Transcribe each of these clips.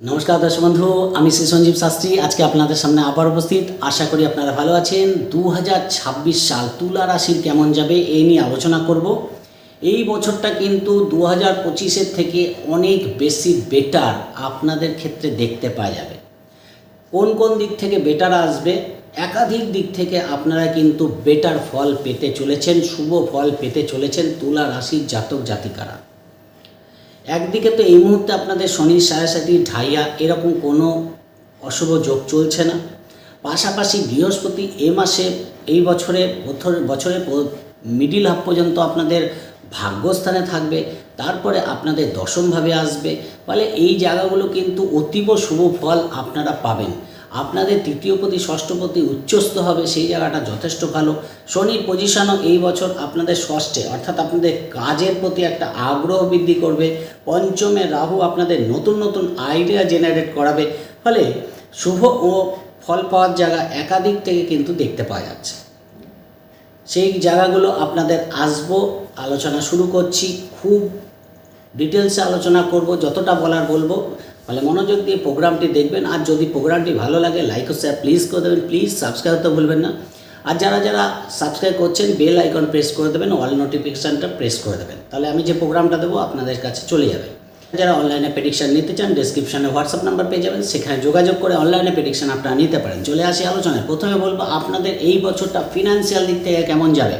নমস্কার দর্শক বন্ধু, আমি শ্রী সঞ্জীব শাস্ত্রী। আজকে আপনাদের সামনে আবার উপস্থিত। আশা করি আপনারা ভালো আছেন। দু হাজার ছাব্বিশ সাল তুলা রাশির কেমন যাবে এই নিয়ে আলোচনা করব। এই বছরটা কিন্তু দু হাজার পঁচিশের থেকে অনেক বেশি বেটার আপনাদের ক্ষেত্রে দেখতে পাওয়া যাবে। কোন কোন দিক থেকে বেটার আসবে, একাধিক দিক থেকে আপনারা কিন্তু বেটার ফল পেতে চলেছেন, শুভ ফল পেতে চলেছেন তুলা রাশির জাতক জাতিকারা। একদিকে তো এই মুহূর্তে আপনাদের শনি সাড়ে ঢাইয়া এরকম কোনো অশুভ যোগ চলছে না। পাশাপাশি বৃহস্পতি এ মাসে এই বছরে বছর- বছরের মিডিল হাফ পর্যন্ত আপনাদের ভাগ্যস্থানে থাকবে। তারপরে আপনাদের দশমভাবে আসবে। ফলে এই জায়গাগুলো কিন্তু অতীব শুভ ফল আপনারা পাবেন। আপনাদের তৃতীয়পতি ষষ্ঠপতি উচ্চস্থ হবে, সেই জায়গাটা যথেষ্ট ভালো। শনির পজিশনও এই বছর আপনাদের ষষ্ঠে, অর্থাৎ আপনাদের কাজের প্রতি একটা আগ্রহ বৃদ্ধি করবে। পঞ্চমে রাহু আপনাদের নতুন নতুন আইডিয়া জেনারেট করাবে। ফলে শুভ ও ফল পাওয়ার জায়গা একাধিক থেকে কিন্তু দেখতে পাওয়া যাচ্ছে। সেই জায়গাগুলো আপনাদের আসব, আলোচনা শুরু করছি, খুব ডিটেলসে আলোচনা করব, যতটা বলার বলব। ফলে মনোযোগ দিয়ে প্রোগ্রামটি দেখবেন। আর যদি প্রোগ্রামটি ভালো লাগে লাইক ও শেয়ার প্লিজ করে দেবেন। প্লিজ সাবস্ক্রাইব করতে ভুলবেন না। আর যারা যারা সাবস্ক্রাইব করছেন বেল আইকন প্রেস করে দেবেন অল নোটিফিকেশানটা প্রেস করে দেবেন। তাহলে আমি যে প্রোগ্রামটা দেবো, আপনাদের কাছে চলে যাবে। যারা অনলাইনে প্রেডিকশন নিতে চান ডিসক্রিপশনে হোয়াটসঅ্যাপ নাম্বার পেয়ে যাবেন। সেখানে যোগাযোগ করে অনলাইনে প্রেডিকশন আপনারা নিতে পারেন। চলে আসি আলোচনায়। প্রথমে বলব, আপনাদের এই বছরটা ফিনান্সিয়াল দিক থেকে কেমন যাবে?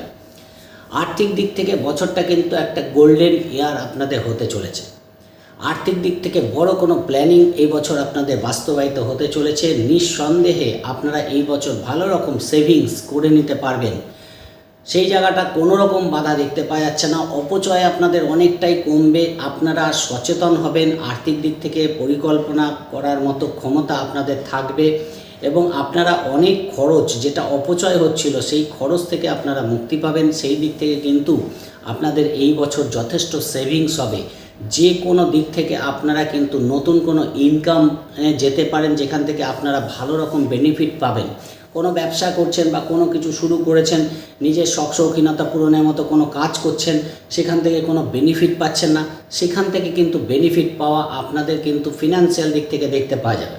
আর্থিক দিক থেকে বছরটা কিন্তু একটা গোল্ডেন ইয়ার আপনাদের হতে চলেছে। আর্থিক দিক থেকে বড় কোনো প্ল্যানিং এই বছর আপনাদের বাস্তবায়িত হতে চলেছে। নিঃসন্দেহে আপনারা এই বছর ভালো রকম সেভিংস করে নিতে পারবেন। সেই জায়গাটা কোনো রকম বাধা দেখতে পাওয়া যাচ্ছে না। অপচয় আপনাদের অনেকটাই কমবে। আপনারা সচেতন হবেন। আর্থিক দিক থেকে পরিকল্পনা করার মতো ক্ষমতা আপনাদের থাকবে এবং আপনারা অনেক খরচ, যেটা অপচয় হচ্ছিল, সেই খরচ থেকে আপনারা মুক্তি পাবেন। সেই দিক থেকে কিন্তু আপনাদের এই বছর যথেষ্ট সেভিংস হবে। যে কোনো দিক থেকে আপনারা কিন্তু নতুন কোনো ইনকাম যেতে পারেন যেখান থেকে আপনারা ভালো রকম বেনিফিট পাবেন। কোনো ব্যবসা করছেন বা কোনো কিছু শুরু করেছেন, নিজের শখ শৌখিনতা পূরণের মতো কোনো কাজ করছেন, সেখান থেকে কোনো বেনিফিট পাচ্ছেন না, সেখান থেকে কিন্তু বেনিফিট পাওয়া আপনাদের কিন্তু ফিনান্সিয়াল দিক থেকে দেখতে পাওয়া যাবে।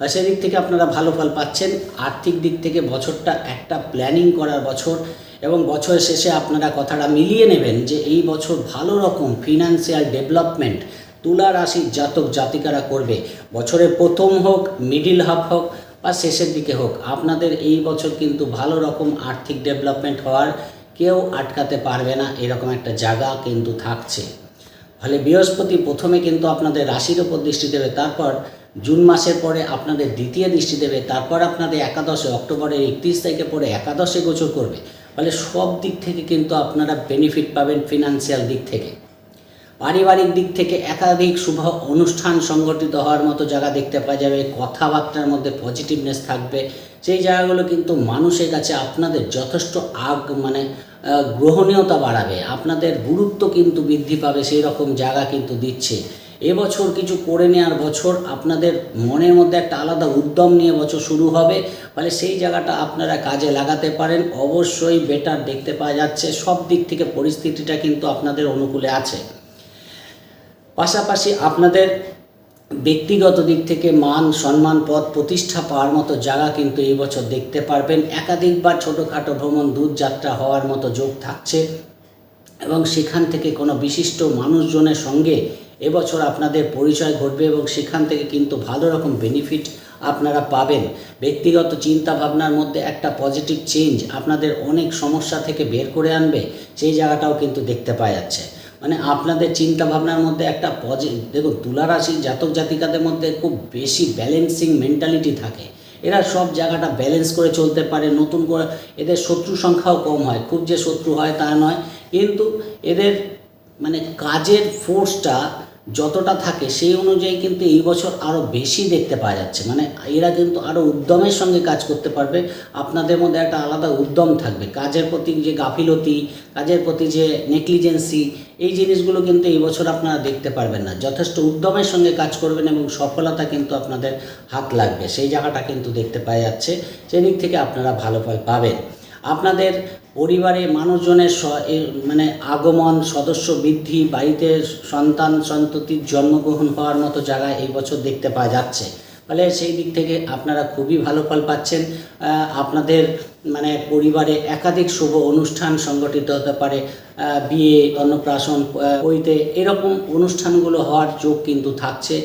বা সেদিক থেকে আপনারা ভালো ফল পাচ্ছেন, আর্থিক দিক থেকে বছরটা একটা প্ল্যানিং করার বছর এবং বছরের শেষে আপনারা কথাটা মিলিয়ে নেবেন যে এই বছর ভালো রকম ফিনান্সিয়াল ডেভেলপমেন্ট তুলা রাশির জাতক জাতিকারা করবে। বছরের প্রথম হোক মিডিল হাফ হোক বা শেষের দিকে হোক, আপনাদের এই বছর কিন্তু ভালো রকম আর্থিক ডেভেলপমেন্ট হওয়ার কেউ আটকাতে পারবে না, এরকম একটা জায়গা কিন্তু থাকছে। ফলে বৃহস্পতি প্রথমে কিন্তু আপনাদের রাশির ওপর দৃষ্টি দেবে, তারপর জুন মাসের পরে আপনাদের দ্বিতীয় দৃষ্টি দেবে, তারপর আপনাদের একাদশে, অক্টোবরের একত্রিশ তারিখে পরে একাদশে গোচর করবে। ফলে সব দিক থেকে কিন্তু আপনারা বেনিফিট পাবেন ফিনান্সিয়াল দিক থেকে। পারিবারিক দিক থেকে একাধিক শুভ অনুষ্ঠান সংগঠিত হওয়ার মতো জায়গা দেখতে পাওয়া যাবে, কথাবার্তার মধ্যে পজিটিভনেস থাকবে। সেই জায়গাগুলো কিন্তু মানুষের কাছে আপনাদের যথেষ্ট আগ মানে গ্রহণীয়তা বাড়াবে। আপনাদের গুরুত্ব কিন্তু বৃদ্ধি পাবে সেই রকম জায়গা কিন্তু দিচ্ছে। এবছর কিছু করে নেওয়ার বছর আপনাদের মনের মধ্যে একটা আলাদা উদ্যম নিয়ে বছর শুরু হবে। ফলে সেই জায়গাটা আপনারা কাজে লাগাতে পারেন। অবশ্যই বেটার দেখতে পাওয়া যাচ্ছে। সব দিক থেকে পরিস্থিতিটা কিন্তু আপনাদের অনুকূলে আছে। পাশাপাশি আপনাদের ব্যক্তিগত দিক থেকে মান, সম্মান, পদ প্রতিষ্ঠা পাওয়ার মতো জায়গা কিন্তু এই বছর দেখতে পারবেন। একাধিকবার ছোটোখাটো ভ্রমণ, দূরযাত্রা হওয়ার মতো যোগ থাকছে এবং সেখান থেকে কোনো বিশিষ্ট মানুষজনের সঙ্গে এবছর আপনাদের পরিচয় ঘটবে এবং সেখান থেকে কিন্তু ভালো রকম বেনিফিট আপনারা পাবেন। ব্যক্তিগত চিন্তা ভাবনার মধ্যে একটা পজিটিভ চেঞ্জ আপনাদের অনেক সমস্যা থেকে বের করে আনবে, সেই জায়গাটাও কিন্তু দেখতে পাওয়া যাচ্ছে। মানে আপনাদের চিন্তা ভাবনার মধ্যে একটা পজি দেখুন তুলা রাশির জাতক জাতিকাদের মধ্যে খুব বেশি ব্যালেন্সিং মেন্টালিটি থাকে। এরা সব জায়গাটা ব্যালেন্স করে চলতে পারে, নতুন করে এদের শত্রু সংখ্যাও কম হয়। খুব যে শত্রু হয় তা নয়, কিন্তু এদের মানে কাজের ফোর্সটা যতটা থাকে, সেই অনুযায়ী কিন্তু এই বছর আরও বেশি দেখতে পাওয়া যাচ্ছে। মানে এরা কিন্তু আরও উদ্যমের সঙ্গে কাজ করতে পারবে। আপনাদের মধ্যে একটা আলাদা উদ্যম থাকবে। কাজের প্রতি যে গাফিলতি, কাজের প্রতি যে নেগলিজেন্সি, এই জিনিসগুলো কিন্তু এই বছর আপনারা দেখতে পারবেন না। যথেষ্ট উদ্যমের সঙ্গে কাজ করবেন এবং সফলতা কিন্তু আপনাদের হাত লাগবে। সেই জায়গাটা কিন্তু দেখতে পাওয়া যাচ্ছে। সেদিক থেকে আপনারা ভালো ফল পাবেন। আপনাদের পরিবারে মানুষজনের মানে আগমন, সদস্য বৃদ্ধি, বাড়িতে সন্তান, সন্ততির জন্মগ্রহণ হওয়ার মতো জায়গা এই বছর দেখতে পাওয়া যাচ্ছে। ফলে সেই দিক থেকে আপনারা খুবই ভালো ফল পাচ্ছেন। আপনাদের মানে পরিবারে একাধিক শুভ অনুষ্ঠান সংগঠিত হতে পারে। বিয়ে, অন্নপ্রাশন হইতে এরকম অনুষ্ঠানগুলো হওয়ার যোগ কিন্তু থাকছে।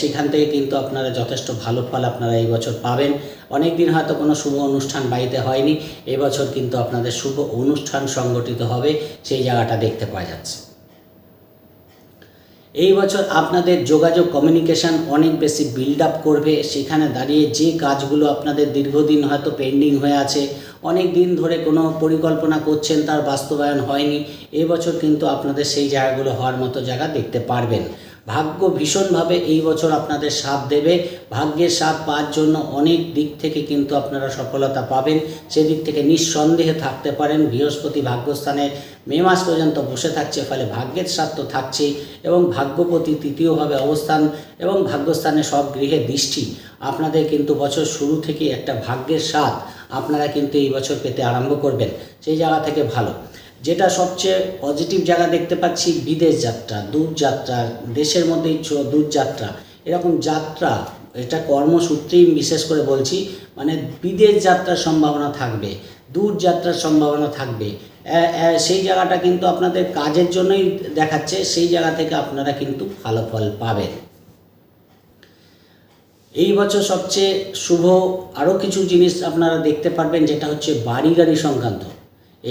সেখান থেকে কিন্তু আপনারা যথেষ্ট ভালো ফল আপনারা এই বছর পাবেন। অনেক দিন হয়তো কোনো শুভ অনুষ্ঠান বাড়িতে হয়নি এবছর কিন্তু আপনাদের শুভ অনুষ্ঠান সংগঠিত হবে, সেই জায়গাটা দেখতে পাওয়া যাচ্ছে। এই বছর আপনাদের যোগাযোগ কমিউনিকেশন অনেক বেশি বিল্ড আপ করবে, সেখানে দাঁড়িয়ে যে কাজগুলো আপনাদের দীর্ঘদিন হয়তো পেন্ডিং হয়ে আছে, অনেক দিন ধরে কোনো পরিকল্পনা করছেন, তার বাস্তবায়ন হয়নি এবছর কিন্তু আপনাদের সেই জায়গাগুলো হওয়ার মতো জায়গা দেখতে পারবেন। ভাগ্য ভীষণভাবে এই বছর আপনাদের সাথ দেবে। ভাগ্যের সাথ পাওয়ার জন্য অনেক দিক থেকে কিন্তু আপনারা সফলতা পাবেন। সেদিক থেকে নিঃসন্দেহে থাকতে পারেন। বৃহস্পতি ভাগ্যস্থানে মে মাস পর্যন্ত বসে থাকছে, ফলে ভাগ্যের সাথ তো থাকছেই এবং ভাগ্যপতি তৃতীয়ভাবে অবস্থান এবং ভাগ্যস্থানে সব গৃহে দৃষ্টি। আপনাদের কিন্তু বছর শুরু থেকে একটা ভাগ্যের স্বাদ আপনারা কিন্তু এই বছর পেতে আরম্ভ করবেন। সেই জায়গা থেকে ভালো। যেটা সবচেয়ে পজিটিভ জায়গা দেখতে পাচ্ছি বিদেশ যাত্রা, দূর যাত্রা, দেশের মধ্যেই দূর যাত্রা। এরকম যাত্রা, এটা কর্মসূত্রেই বিশেষ করে বলছি মানে বিদেশ যাত্রার সম্ভাবনা থাকবে, দূর যাত্রার সম্ভাবনা থাকবে। সেই জায়গাটা কিন্তু আপনাদের কাজের জন্যই দেখাচ্ছে, সেই জায়গা থেকে আপনারা কিন্তু ভালো ফল পাবেন। এই বছর সবচেয়ে শুভ আরও কিছু জিনিস আপনারা দেখতে পারবেন, যেটা হচ্ছে বাড়ি গাড়ি সংক্রান্ত।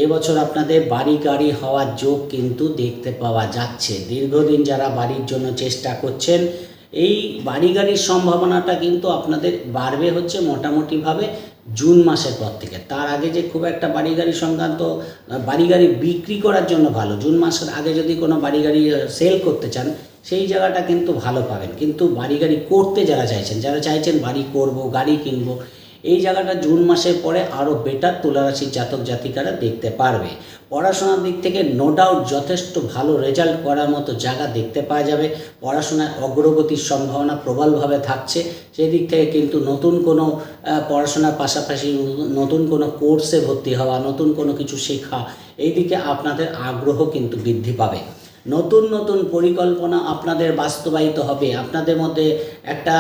এই বছর আপনাদের বাড়ি গাড়ি হওয়ার যোগ কিন্তু দেখতে পাওয়া যাচ্ছে। দীর্ঘদিন যারা বাড়ির জন্য চেষ্টা করছেন, এই বাড়ি গাড়ির সম্ভাবনাটা কিন্তু আপনাদের বাড়বে হচ্ছে মোটামুটিভাবে জুন মাসের পর থেকে। তার আগে যে খুব একটা বাড়ি গাড়ি সংক্রান্ত, বাড়ি গাড়ি বিক্রি করার জন্য ভালো, জুন মাসের আগে যদি কোনো বাড়ি গাড়ি সেল করতে চান, সেই জায়গাটা কিন্তু ভালো পাবেন। কিন্তু বাড়ি গাড়ি করতে যারা চাইছেন যারা চাইছেন বাড়ি করব, গাড়ি কিনবো এই জায়গাটা জুন মাসের পরে আরও বেটার তুলারাশির জাতক জাতিকারা দেখতে পারবে। পড়াশোনার দিক থেকে নো ডাউট যথেষ্ট ভালো রেজাল্ট করার মতো জায়গা দেখতে পাওয়া যাবে। পড়াশোনায় অগ্রগতির সম্ভাবনা প্রবলভাবে থাকছে। সেই দিক থেকে কিন্তু নতুন কোনো পড়াশোনার পাশাপাশি নতুন কোনো কোর্সে ভর্তি হওয়া, নতুন কোনো কিছু শেখা এই দিকে আপনাদের আগ্রহ কিন্তু বৃদ্ধি পাবে। নতুন নতুন পরিকল্পনা আপনাদের বাস্তবায়িত হবে। আপনাদের মধ্যে একটা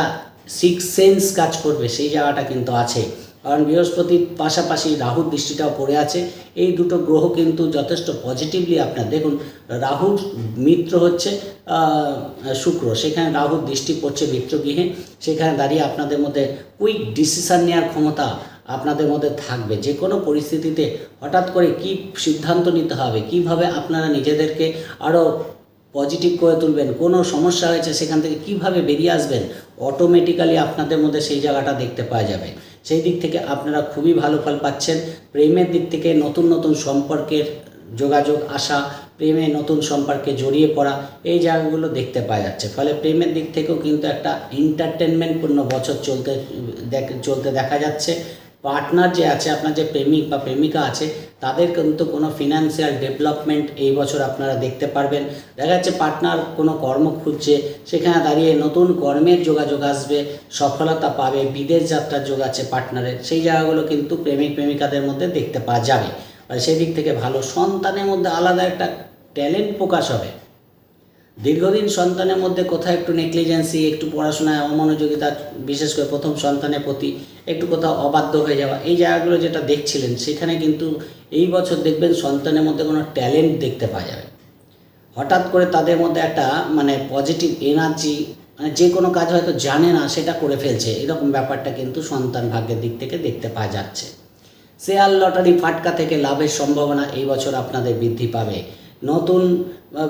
সিক্স সেন্স কাজ করবে, সেই জায়গাটা কিন্তু আছে। কারণ বৃহস্পতির পাশাপাশি রাহুর দৃষ্টিটাও পড়ে আছে। এই দুটো গ্রহ কিন্তু যথেষ্ট পজিটিভলি আপনার। দেখুন রাহুর মিত্র হচ্ছে শুক্র। সেখানে রাহুর দৃষ্টি পড়ছে মিত্রগৃহে সেখানে দাঁড়িয়ে আপনাদের মধ্যে কুইক ডিসিশান নেওয়ার ক্ষমতা আপনাদের মধ্যে থাকবে। যে কোনো পরিস্থিতিতে হঠাৎ করে কি সিদ্ধান্ত নিতে হবে? কীভাবে আপনারা নিজেদেরকে আরও পজিটিভ করে তুলবেন, কোনো সমস্যা হয়েছে সেখান থেকে কীভাবে বেরিয়ে আসবেন অটোমেটিক্যালি আপনাদের মধ্যে সেই জায়গাটা দেখতে পাওয়া যাবে। সেই দিক থেকে আপনারা খুবই ভালো ফল পাচ্ছেন। প্রেমের দিক থেকে নতুন নতুন সম্পর্কের যোগাযোগ আসা, প্রেমে নতুন সম্পর্কে জড়িয়ে পড়া, এই জায়গাগুলো দেখতে পাওয়া যাচ্ছে। ফলে প্রেমের দিক থেকেও কিন্তু একটা এন্টারটেনমেন্টপূর্ণ বছর চলতে চলতে দেখা যাচ্ছে। পার্টনার যে আছে, আপনার যে প্রেমিক বা প্রেমিকা আছে তাদের কিন্তু কোনো ফিনান্সিয়াল ডেভেলপমেন্ট এই বছর আপনারা দেখতে পারবেন। দেখা যাচ্ছে পার্টনার কোনো কর্ম খুঁজছে, সেখানে দাঁড়িয়ে নতুন কর্মের যোগাযোগ আসবে, সফলতা পাবে, বিদেশ যাত্রার যোগ আছে পার্টনারের সেই জায়গাগুলো কিন্তু প্রেমিক প্রেমিকাদের মধ্যে দেখতে পাওয়া যাবে। আর সেই দিক থেকে ভালো সন্তানের মধ্যে আলাদা একটা ট্যালেন্ট প্রকাশ হবে। দীর্ঘদিন সন্তানের মধ্যে কোথাও একটু নেগলিজেন্সি, একটু পড়াশোনায় অমনোযোগিতা, বিশেষ করে প্রথম সন্তানের প্রতি একটু কোথাও অবাধ্য হয়ে যাওয়া, এই জায়গাগুলো যেটা দেখছিলেন, সেখানে কিন্তু এই বছর দেখবেন সন্তানের মধ্যে কোনো ট্যালেন্ট দেখতে পাওয়া যাবে। হঠাৎ করে তাদের মধ্যে একটা মানে পজিটিভ এনার্জি মানে যে কোনো কাজ হয়তো জানে না, সেটা করে ফেলছে, এরকম ব্যাপারটা কিন্তু সন্তান ভাগ্যের দিক থেকে দেখতে পাওয়া যাচ্ছে। শেয়ার লটারি ফাটকা থেকে লাভের সম্ভাবনা এই বছর আপনাদের বৃদ্ধি পাবে। নতুন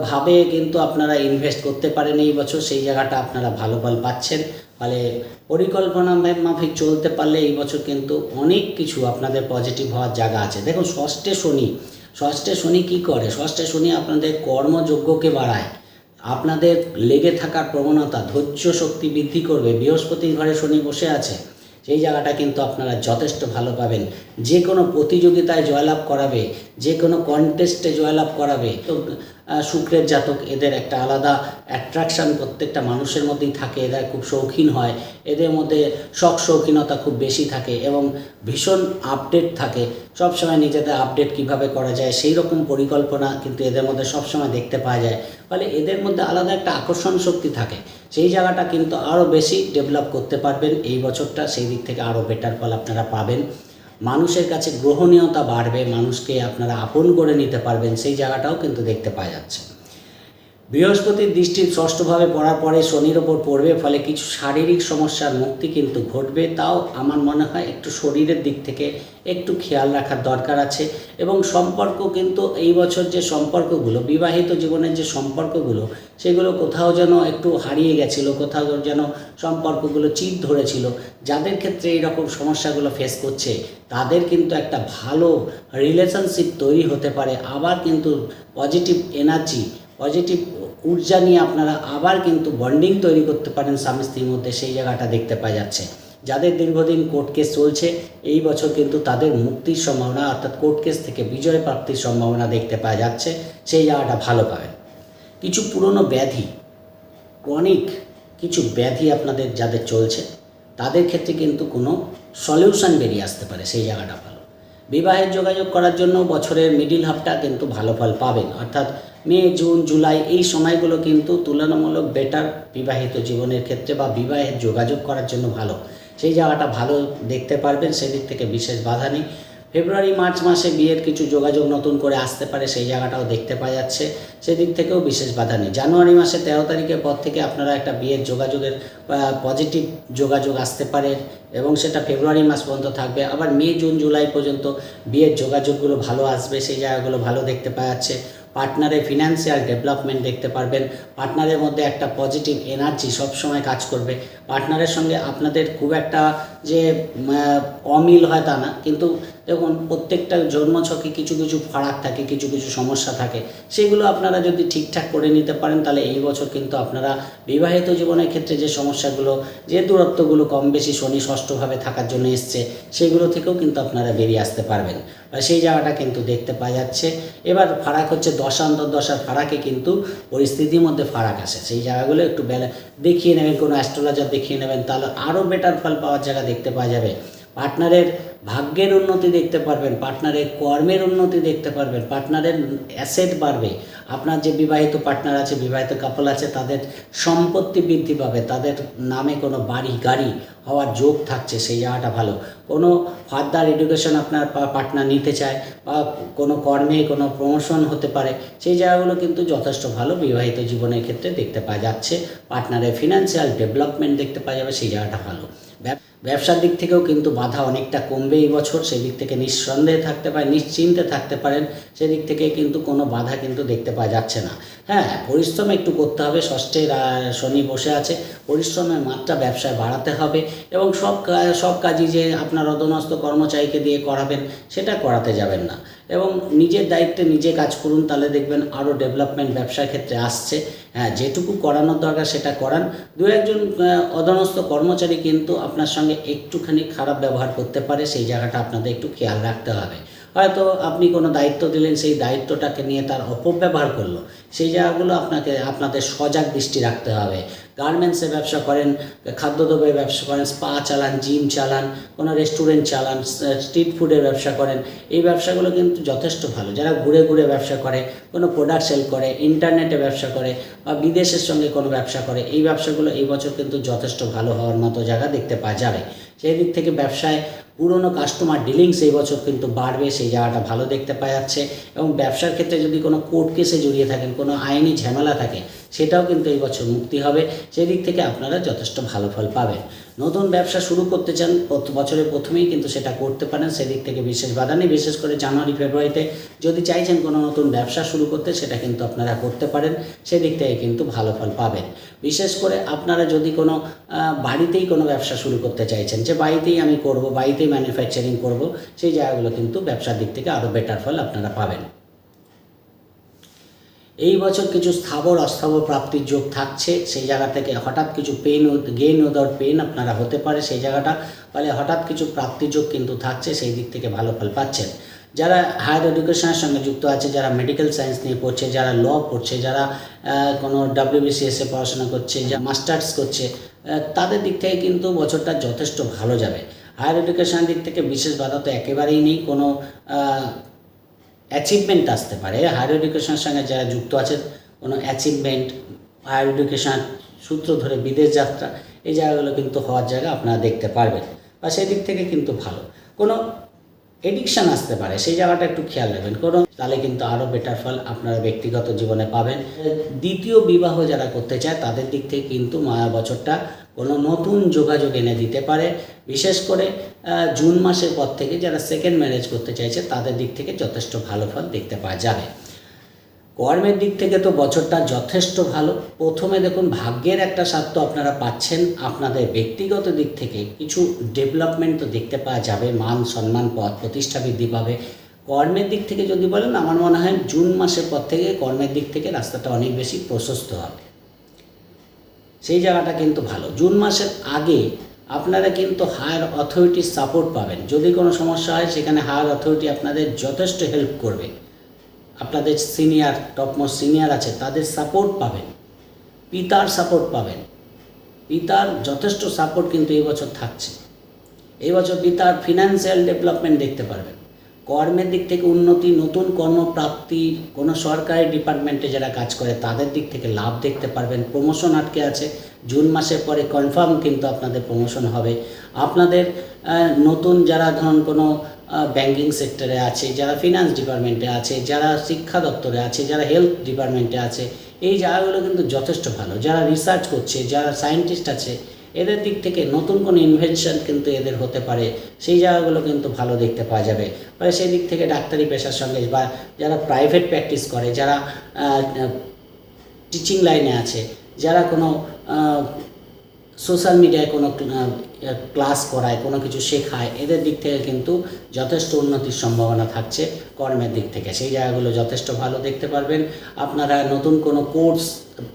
ভাবে কিন্তু আপনারা ইনভেস্ট করতে পারেন এই বছর, সেই জায়গাটা আপনারা ভালো ফল পাচ্ছেন। ফলে পরিকল্পনা মাফিক চলতে পারলে এই বছর কিন্তু অনেক কিছু আপনাদের পজিটিভ হওয়ার জায়গা আছে। দেখুন, ষষ্ঠে শনি। ষষ্ঠে শনি কি করে? ষষ্ঠে শনি আপনাদের কর্মযোগ্যকে বাড়ায়। আপনাদের লেগে থাকার প্রবণতা, ধৈর্য শক্তি বৃদ্ধি করবে। বৃহস্পতির ঘরে শনি বসে আছে। সেই জায়গাটা কিন্তু আপনারা যথেষ্ট ভালো পাবেন। যে কোনো প্রতিযোগিতায় জয়লাভ করাবে, যে কোনো কন্টেস্টে জয়লাভ করাবে। তো শুক্রের জাতক, এদের একটা আলাদা অ্যাট্রাকশান প্রত্যেকটা মানুষের মধ্যেই থাকে, এরা খুব শৌখিন হয়। এদের মধ্যে শখ শৌখিনতা খুব বেশি থাকে এবং ভীষণ আপডেট থাকে। সবসময় নিজেদের আপডেট কীভাবে করা যায় সেই রকম পরিকল্পনা কিন্তু এদের মধ্যে সবসময় দেখতে পাওয়া যায়। ফলে এদের মধ্যে আলাদা একটা আকর্ষণ শক্তি থাকে। সেই জায়গাটা কিন্তু আরও বেশি ডেভেলপ করতে পারবেন। এই বছরটা সেই দিক থেকে আরও বেটার ফল আপনারা পাবেন। মানুষের কাছে গ্রহণীয়তা বাড়বে, মানুষকে আপনারা আপন করে নিতে পারবেন, সেই জায়গাটাও কিন্তু দেখতে পাওয়া যাচ্ছে। বৃহস্পতির দৃষ্টি ষষ্ঠভাবে পড়ার পরে শনির ওপর পড়বে, ফলে কিছু শারীরিক সমস্যার মুক্তি কিন্তু ঘটবে। তাও আমার মনে হয় একটু শরীরের দিক থেকে একটু খেয়াল রাখার দরকার আছে এবং সম্পর্ক কিন্তু এই বছর যে সম্পর্কগুলো, বিবাহিত জীবনের যে সম্পর্কগুলো, সেগুলো কোথাও যেন একটু হারিয়ে গেছিল, কোথাও যেন সম্পর্কগুলো চিত ধরেছিল, যাদের ক্ষেত্রে এই রকম সমস্যাগুলো ফেস করছে, তাদের কিন্তু একটা ভালো রিলেশনশিপ তৈরি হতে পারে। আবার কিন্তু পজিটিভ এনার্জি পজিটিভ ঊর্জা নিয়ে আপনারা আবার কিন্তু বন্ডিং তৈরি করতে পারেন স্বামী স্ত্রীর মধ্যে সেই জায়গাটা দেখতে পাওয়া যাচ্ছে যাদের দীর্ঘদিন কোর্ট কেস চলছে এই বছর কিন্তু তাদের মুক্তির সম্ভাবনা অর্থাৎ কোর্ট কেস থেকে বিজয় প্রাপ্তির সম্ভাবনা দেখতে পাওয়া যাচ্ছে সেই জায়গাটা ভালো পাবেন। কিছু পুরনো ব্যাধি, ক্রনিক কিছু ব্যাধি আপনাদের যাদের চলছে, তাদের ক্ষেত্রে কিন্তু কোনো সলিউশন বেরিয়ে আসতে পারে, সেই জায়গাটা ভালো। বিবাহের যোগাযোগ করার জন্য বছরের মিডিল হাফটা কিন্তু ভালো ফল পাবেন। অর্থাৎ মে, জুন, জুলাই এই সময়গুলো কিন্তু তুলনামূলক বেটার বিবাহিত জীবনের ক্ষেত্রে বা বিবাহের যোগাযোগ করার জন্য ভালো। সেই জায়গাটা ভালো দেখতে পারবেন, সেদিক থেকে বিশেষ বাধা নেই। ফেব্রুয়ারি, মার্চ মাসে বিয়ের কিছু যোগাযোগ নতুন করে আসতে পারে, সেই জায়গাটাও দেখতে পাওয়া যাচ্ছে। সেদিক থেকেও বিশেষ বাধা নেই। জানুয়ারি মাসে তেরো তারিখের পর থেকে আপনারা একটা বিয়ের যোগাযোগের পজিটিভ যোগাযোগ আসতে পারে এবং সেটা ফেব্রুয়ারি মাস পর্যন্ত থাকবে। আবার মে, জুন, জুলাই পর্যন্ত বিয়ের যোগাযোগগুলো ভালো আসবে, সেই জায়গাগুলো ভালো দেখতে পাওয়া যাচ্ছে। পার্টনারের ফিনান্সিয়াল ডেভেলপমেন্ট দেখতে পারবেন। পার্টনারের মধ্যে একটা পজিটিভ এনার্জি সবসময় কাজ করবে। পার্টনারের সঙ্গে আপনাদের খুব একটা যে অমিল হয় তা না। কিন্তু দেখুন, প্রত্যেকটা জন্মছকে কিছু কিছু ফারাক থাকে, কিছু কিছু সমস্যা থাকে। সেগুলো আপনারা যদি ঠিকঠাক করে নিতে পারেন, তাহলে এই বছর কিন্তু আপনারা বিবাহিত জীবনের ক্ষেত্রে যে সমস্যাগুলো, যে দূরত্বগুলো কম বেশি শনি ষষ্ঠভাবে থাকার জন্য এসছে, সেগুলো থেকেও কিন্তু আপনারা বেরিয়ে আসতে পারবেন। সেই জায়গাটা কিন্তু দেখতে পাওয়া যাচ্ছে। এবার ফারাক হচ্ছে দশা, অন্তর্দশার ফারাকে কিন্তু পরিস্থিতির মধ্যে ফারাক আসে। সেই জায়গাগুলো একটু দেখিয়ে নেবেন, কোনো অ্যাস্ট্রোলজার দেখিয়ে নেবেন তাহলে আরও বেটার ফল পাওয়ার জায়গা দেখতে পাওয়া যাবে। পার্টনারের ভাগ্যের উন্নতি দেখতে পারবেন, পার্টনারের কর্মের উন্নতি দেখতে পারবেন, পার্টনারের অ্যাসেট বাড়বে। আপনার যে বিবাহিত পার্টনার আছে, বিবাহিত কাপল আছে, তাদের সম্পত্তি বৃদ্ধি পাবে, তাদের নামে কোনো বাড়ি, গাড়ি হওয়ার যোগ থাকছে, সেই জায়গাটা ভালো। কোনো ফার্দার এডুকেশন আপনার পার্টনার নিতে চায় বা কোনো কর্মে কোনো প্রমোশন হতে পারে, সেই জায়গাগুলো কিন্তু যথেষ্ট ভালো বিবাহিত জীবনের ক্ষেত্রে দেখতে পাওয়া যাচ্ছে। পার্টনারের ফিনান্সিয়াল ডেভেলপমেন্ট দেখতে পাওয়া যাবে, সেই জায়গাটা ভালো। ব্যবসার দিক থেকেও কিন্তু বাধা অনেকটা কমবে এই বছর সেই দিক থেকে নিঃসন্দেহে থাকতে পারেন নিশ্চিন্তে থাকতে পারেন সেদিক থেকে কিন্তু কোনো বাধা কিন্তু দেখতে পাওয়া যাচ্ছে না। হ্যাঁ পরিশ্রম একটু করতে হবে ষষ্ঠের আহ, শনি বসে আছে পরিশ্রমের মাত্রা ব্যবসায় বাড়াতে হবে এবং সব সব কাজই যে আপনার অধনস্থ কর্মচারীকে দিয়ে করাবেন সেটা করাতে যাবেন না। এবং নিজের দায়িত্বে নিজে কাজ করুন, তাহলে দেখবেন আরও ডেভেলপমেন্ট ব্যবসার ক্ষেত্রে আসছে। হ্যাঁ যেটুকু করানোর দরকার সেটা করান। দু একজন অধনস্থ কর্মচারী কিন্তু আপনার সঙ্গে একটুখানি খারাপ ব্যবহার করতে পারে, সেই জায়গাটা আপনাদের একটু খেয়াল রাখতে হবে। হয়তো আপনি কোনো দায়িত্ব দিলেন, সেই দায়িত্বটাকে নিয়ে তার অপব্যবহার করল। সেই জায়গাগুলো আপনাকে, আপনাদের সজাগ দৃষ্টি রাখতে হবে। গার্মেন্টসে ব্যবসা করেন খাদ্যদ্রব্যের ব্যবসা করেন স্পা চালান জিম চালান, কোনো রেস্টুরেন্ট চালান স্ট্রিট ফুডের ব্যবসা করেন। এই ব্যবসাগুলো কিন্তু যথেষ্ট ভালো। যারা ঘুরে ঘুরে ব্যবসা করে, কোনো প্রোডাক্ট সেল করে ইন্টারনেটে ব্যবসা করে বা বিদেশের সঙ্গে কোনো ব্যবসা করে, এই ব্যবসাগুলো এই বছর কিন্তু যথেষ্ট ভালো হওয়ার মতো জায়গা দেখতে পাওয়া যাবে। সেই দিক থেকে ব্যবসায় পুরনো কাস্টমার ডিলিংস এই বছর কিন্তু বাড়বে, সেই জায়গাটা ভালো দেখতে পাওয়া যাচ্ছে। এবং ব্যবসার ক্ষেত্রে যদি কোনো কোর্ট কেসে জড়িয়ে থাকেন, কোনো আইনি ঝামেলা থাকে, সেটাও কিন্তু এই বছর মুক্তি হবে। সেই দিক থেকে আপনারা যথেষ্ট ভালো ফল পাবেন। নতুন ব্যবসা শুরু করতে চান বছরের প্রথমেই কিন্তু সেটা করতে পারেন। সেদিক থেকে বিশেষ বাধা নেই, বিশেষ করে জানুয়ারি, ফেব্রুয়ারিতে। যদি চাইছেন কোনো নতুন ব্যবসা শুরু করতে, সেটা কিন্তু আপনারা করতে পারেন। সেদিক থেকে কিন্তু ভালো ফল পাবেন। বিশেষ করে আপনারা যদি কোনো বাড়িতেই কোনো ব্যবসা শুরু করতে চাইছেন, যে বাড়িতেই আমি করব, বাড়িতেই ম্যানুফ্যাকচারিং করব, সেই জায়গাগুলো কিন্তু ব্যবসার দিক থেকে আরও বেটার ফল আপনারা পাবেন। এই বছর কিছু স্থাবর, অস্থাবর প্রাপ্তির যোগ থাকছে, সেই জায়গা থেকে হঠাৎ কিছু পেন গেইন ওদার পেন আপনারা হতে পারে সেই জায়গাটা, ফলে হঠাৎ কিছু প্রাপ্তি যোগ কিন্তু থাকছে, সেই দিক থেকে ভালো ফল পাচ্ছেন। যারা হায়ার এডুকেশনের সঙ্গে যুক্ত আছে, যারা মেডিকেল সায়েন্স নিয়ে পড়ছে, যারা ল পড়ছে, যারা কোনো ডাব্লিউবিসিএসে পড়াশোনা করছে যা মাস্টার্স করছে তাদের দিক থেকে কিন্তু বছরটা যথেষ্ট ভালো যাবে। হায়ার এডুকেশনের দিক থেকে বিশেষ বাধা তো একেবারেই নেই, কোনো অ্যাচিভমেন্ট আসতে পারে। হায়ার এডুকেশনের সঙ্গে যারা যুক্ত আছে, কোনো অ্যাচিভমেন্ট হায়ার এডুকেশন সূত্র ধরে বিদেশ যাত্রা, এই জায়গাগুলো কিন্তু হওয়ার জায়গা আপনারা দেখতে পারবেন। বা সেই দিক থেকে কিন্তু ভালো। কোনো এডিকশান আসতে পারে, সেই জায়গাটা একটু খেয়াল রাখবেন। কোনো তাহলে কিন্তু আরও বেটার ফল আপনারা ব্যক্তিগত জীবনে পাবেন। দ্বিতীয় বিবাহ যারা করতে চায়, তাদের দিক থেকে কিন্তু মায়া বছরটা কোনো নতুন যোগাযোগ এনে দিতে পারে। বিশেষ করে জুন মাসের পর থেকে যারা সেকেন্ড ম্যারেজ করতে চাইছে, তাদের দিক থেকে যথেষ্ট ভালো ফল দেখতে পাওয়া যাবে। কর্মের দিক থেকে তো বছরটা যথেষ্ট ভালো। প্রথমে দেখুন, ভাগ্যের একটা স্বাদ তো আপনারা পাচ্ছেন। আপনাদের ব্যক্তিগত দিক থেকে কিছু ডেভেলপমেন্ট তো দেখতে পাওয়া যাবে। মান, সম্মান, পদ, প্রতিষ্ঠা বৃদ্ধি পাবে। কর্মের দিক থেকে যদি বলেন, আমার মনে হয় জুন মাসের পর থেকে কর্মের দিক থেকে রাস্তাটা অনেক বেশি প্রশস্ত হবে। সেই জায়গাটা কিন্তু ভালো। জুন মাসের আগে আপনারা কিন্তু হায়ার অথরিটির সাপোর্ট পাবেন। যদি কোনো সমস্যা হয়, সেখানে হায়ার অথরিটি আপনাদের যথেষ্ট হেল্প করবে। আপনাদের সিনিয়র টপমোস্ট সিনিয়র আছে, তাদের সাপোর্ট পাবেন। পিতার সাপোর্ট পাবেন। পিতার যথেষ্ট সাপোর্ট কিন্তু এই বছর থাকছে। এই বছর পিতার ফিনান্সিয়াল ডেভেলপমেন্ট দেখতে পারবেন। কর্মের দিক থেকে উন্নতি, নতুন কর্মপ্রাপ্তি, কোনো সরকারি ডিপার্টমেন্টে যারা কাজ করে, তাদের দিক থেকে লাভ দেখতে পারবেন। প্রমোশন আটকে আছে। জুন মাসের পরে কনফার্ম কিন্তু আপনাদের প্রমোশন হবে। আপনাদের নতুন যারা ধরুন কোনো ব্যাঙ্কিং সেক্টরে আছে, যারা ফিনান্স ডিপার্টমেন্টে আছে, যারা শিক্ষা দপ্তরে আছে, যারা হেলথ ডিপার্টমেন্টে আছে, এই জায়গাগুলো কিন্তু যথেষ্ট ভালো। যারা রিসার্চ করছে, যারা সায়েন্টিস্ট আছে, এদের দিক থেকে নতুন কোনো ইনভেনশন কিন্তু এদের হতে পারে। সেই জায়গাগুলো কিন্তু ভালো দেখতে পাওয়া যাবে। ফলে সেই দিক থেকে ডাক্তারি পেশার সঙ্গে বা যারা প্রাইভেট প্র্যাকটিস করে, যারা টিচিং লাইনে আছে, যারা কোনো সোশ্যাল মিডিয়ায় কোনো ক্লাস করায়, কোনো কিছু শেখায়, এদের দিক থেকে কিন্তু যথেষ্ট উন্নতির সম্ভাবনা থাকছে কর্মের দিক থেকে। সেই জায়গাগুলো যথেষ্ট ভালো দেখতে পারবেন। আপনারা নতুন কোনো কোর্স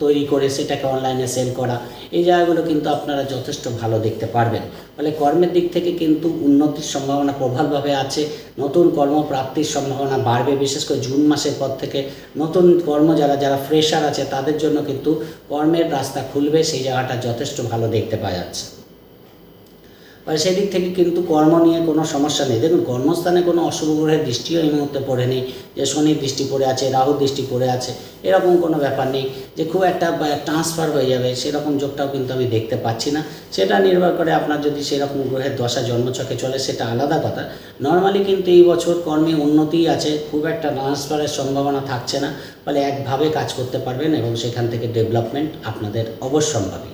তৈরি করে সেটাকে অনলাইনে সেল করা, এই জায়গাগুলো কিন্তু আপনারা যথেষ্ট ভালো দেখতে পারবেন। ফলে কর্মের দিক থেকে কিন্তু উন্নতির সম্ভাবনা প্রবলভাবে আছে, নতুন কর্মপ্রাপ্তির সম্ভাবনা বাড়বে, বিশেষ করে জুন মাসের পর থেকে নতুন কর্ম যারা যারা ফ্রেশার আছে তাদের জন্য কিন্তু কর্মের রাস্তা খুলবে, সেই জায়গাটা যথেষ্ট ভালো দেখতে পাওয়া যাচ্ছে। সেদিক থেকে কিন্তু কর্ম নিয়ে কোনো সমস্যা নেই। দেখুন, কর্মস্থানে কোনো অশুভ গ্রহের দৃষ্টিও এই মুহূর্তে পড়েনি যে শনির দৃষ্টি পড়ে আছে, রাহুর দৃষ্টি পড়ে আছে, এরকম কোনো ব্যাপার নেই যে খুব একটা ট্রান্সফার হয়ে যাবে, সেরকম যোগটাও কিন্তু আমি দেখতে পাচ্ছি না। সেটা নির্ভর করে আপনার যদি সেরকম গ্রহের দশা জন্মছকে চলে, সেটা আলাদা কথা। নর্মালি কিন্তু এই বছর কর্মে উন্নতিই আছে, খুব একটা ট্রান্সফারের সম্ভাবনা থাকছে না, ফলে একভাবে কাজ করতে পারবেন এবং সেখান থেকে ডেভেলপমেন্ট আপনাদের অবশ্যম্ভাবী।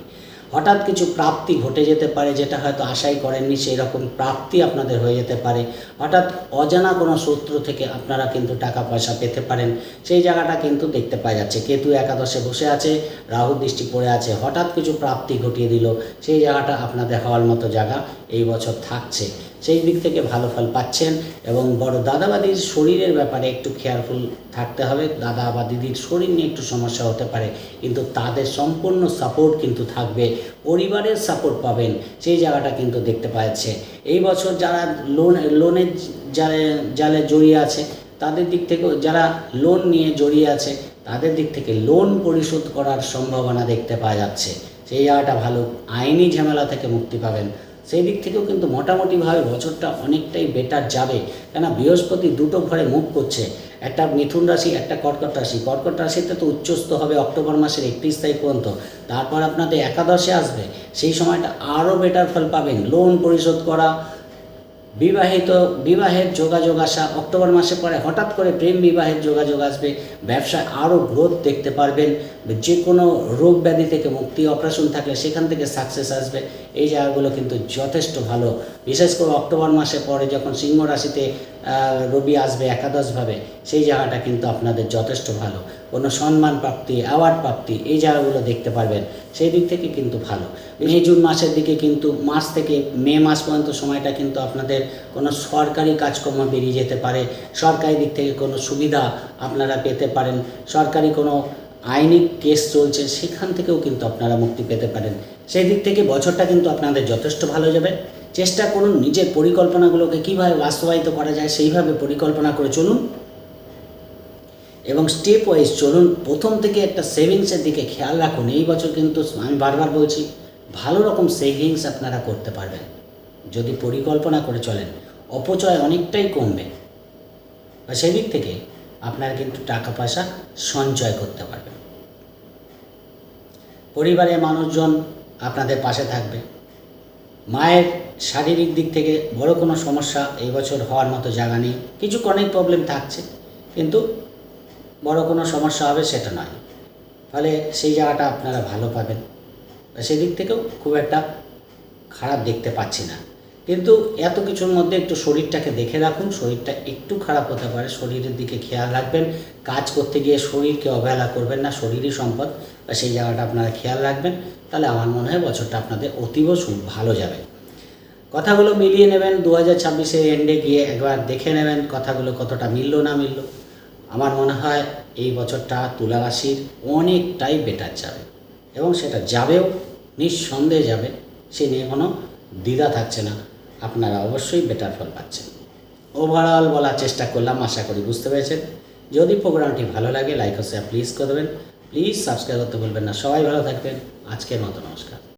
হঠাৎ কিছু প্রাপ্তি ঘটে যেতে পারে যেটা হয়তো আশাই করেননি সেই রকম প্রাপ্তি আপনাদের হয়ে যেতে পারে। হঠাৎ অজানা কোনো সূত্র থেকে আপনারা কিন্তু টাকা পয়সা পেতে পারেন। সেই জায়গাটা কিন্তু দেখতে পাওয়া যাচ্ছে। কেতু একাদশে বসে আছে, রাহু দৃষ্টি পড়ে আছে, হঠাৎ কিছু প্রাপ্তি ঘটিয়ে দিল। সেই জায়গাটা আপনাদের হওয়ার মতো জায়গা এই বছর থাকছে। সেই দিক থেকে ভালো ফল পাচ্ছেন এবং বড় দাদা বা দিদির শরীরের ব্যাপারে একটু কেয়ারফুল থাকতে হবে। দাদা বা দিদির শরীর নিয়ে একটু সমস্যা হতে পারে, কিন্তু তাদের সম্পূর্ণ সাপোর্ট কিন্তু থাকবে, পরিবারের সাপোর্ট পাবেন, সেই জায়গাটা কিন্তু দেখতে পাওয়া যাচ্ছে এই বছর যারা লোন লোনের জালে জালে জড়িয়ে আছে, তাদের দিক থেকেও, যারা লোন নিয়ে জড়িয়ে আছে, তাদের দিক থেকে লোন পরিশোধ করার সম্ভাবনা দেখতে পাওয়া যাচ্ছে। সেই জায়গাটা ভালো, আইনি ঝামেলা থেকে মুক্তি পাবেন। সেই দিক থেকেও কিন্তু মোটামুটিভাবে বছরটা অনেকটাই বেটার যাবে। কেন বৃহস্পতি দুটো ঘরে মুখ করছে। একটা মিথুন রাশি, একটা কর্কট রাশি। কর্কট রাশিতে তো উচ্চস্থ হবে অক্টোবর মাসের একত্রিশ তারিখ পর্যন্ত। তারপর আপনাদের একাদশে আসবে। সেই সময়টা আরও বেটার ফল পাবেন। লোন পরিশোধ করা, বিবাহিত, বিবাহের যোগাযোগ আসা, অক্টোবর মাসে পরে হঠাৎ করে প্রেম বিবাহের যোগাযোগ আসবে। ব্যবসায় আরও গ্রোথ দেখতে পারবেন। যে কোনো রোগ ব্যাধি থেকে মুক্তি অপারেশন থাকলে সেখান থেকে সাকসেস আসবে। এই জায়গাগুলো কিন্তু যথেষ্ট ভালো। বিশেষ করে অক্টোবর মাসে পরে যখন সিংহ রাশিতে রবি আসবে একাদশভাবে, সেই জায়গাটা কিন্তু আপনাদের যথেষ্ট ভালো। কোনো সম্মান প্রাপ্তি অ্যাওয়ার্ড প্রাপ্তি, এই জায়গাগুলো দেখতে পারবেন। সেই দিক থেকে কিন্তু ভালো। মে, জুন মাসের দিকে কিন্তু মাস থেকে মে মাস পর্যন্ত সময়টা কিন্তু আপনাদের কোনো সরকারি কাজকর্ম বেরিয়ে যেতে পারে। সরকারি দিক থেকে কোনো সুবিধা আপনারা পেতে পারেন। সরকারি কোনো আইনি কেস চলছে, সেখান থেকেও কিন্তু আপনারা মুক্তি পেতে পারেন। সেই দিক থেকে বছরটা কিন্তু আপনাদের যথেষ্ট ভালো যাবে। চেষ্টা করুন নিজের পরিকল্পনাগুলোকে কীভাবে বাস্তবায়িত করা যায়, সেইভাবে পরিকল্পনা করে চলুন। এবং স্টেপ ওয়াইজ চলুন, প্রথম থেকে একটা সেভিংসের দিকে খেয়াল রাখুন। এই বছর কিন্তু আমি বারবার বলছি, ভালো রকম সেভিংস আপনারা করতে পারবেন, যদি পরিকল্পনা করে চলেন। অপচয় অনেকটাই কমবে। বা সেদিক থেকে আপনারা কিন্তু টাকা পয়সা সঞ্চয় করতে পারবেন। পরিবারের মানুষজন আপনাদের পাশে থাকবে। মায়ের শারীরিক দিক থেকে বড় কোনো সমস্যা এই বছর হওয়ার মতো জায়গা নেই। কিছু অনেক প্রবলেম থাকছে, কিন্তু বড় কোনো সমস্যা হবে সেটা নয়। ফলে সেই জায়গাটা আপনারা ভালো পাবেন। সেদিক থেকেও খুব একটা খারাপ দেখতে পাচ্ছি না। কিন্তু এত কিছুর মধ্যে একটু শরীরটাকে দেখে রাখুন, শরীরটা একটু খারাপ হতে পারে, শরীরের দিকে খেয়াল রাখবেন, কাজ করতে গিয়ে শরীরকে অবহেলা করবেন না, শরীরই সম্পদ, বা সেই জায়গাটা আপনারা খেয়াল রাখবেন, তাহলে আমার মনে হয় বছরটা আপনাদের অতীব ভালো যাবে। কথাগুলো মিলিয়ে নেবেন দু হাজার ছাব্বিশের এন্ডে গিয়ে একবার দেখে নেবেন কথাগুলো কতটা মিলল না মিলল। আমার মনে হয় এই বছরটা তুলা রাশির অনেকটাই বেটার যাবে, এবং সেটা যাবেও, নিঃসন্দেহে যাবে, সে নিয়ে কোনো দ্বিধা থাকছে না। আপনারা অবশ্যই বেটার ফল পাচ্ছেন। ওভারঅল বলার চেষ্টা করলাম, আশা করি বুঝতে পেরেছেন। যদি প্রোগ্রামটি ভালো লাগে লাইক ও শেয়ার প্লিজ করে দেবেন। প্লিজ সাবস্ক্রাইব করতে বলবেন না। সবাই ভালো থাকবেন। আজকের মতো নমস্কার।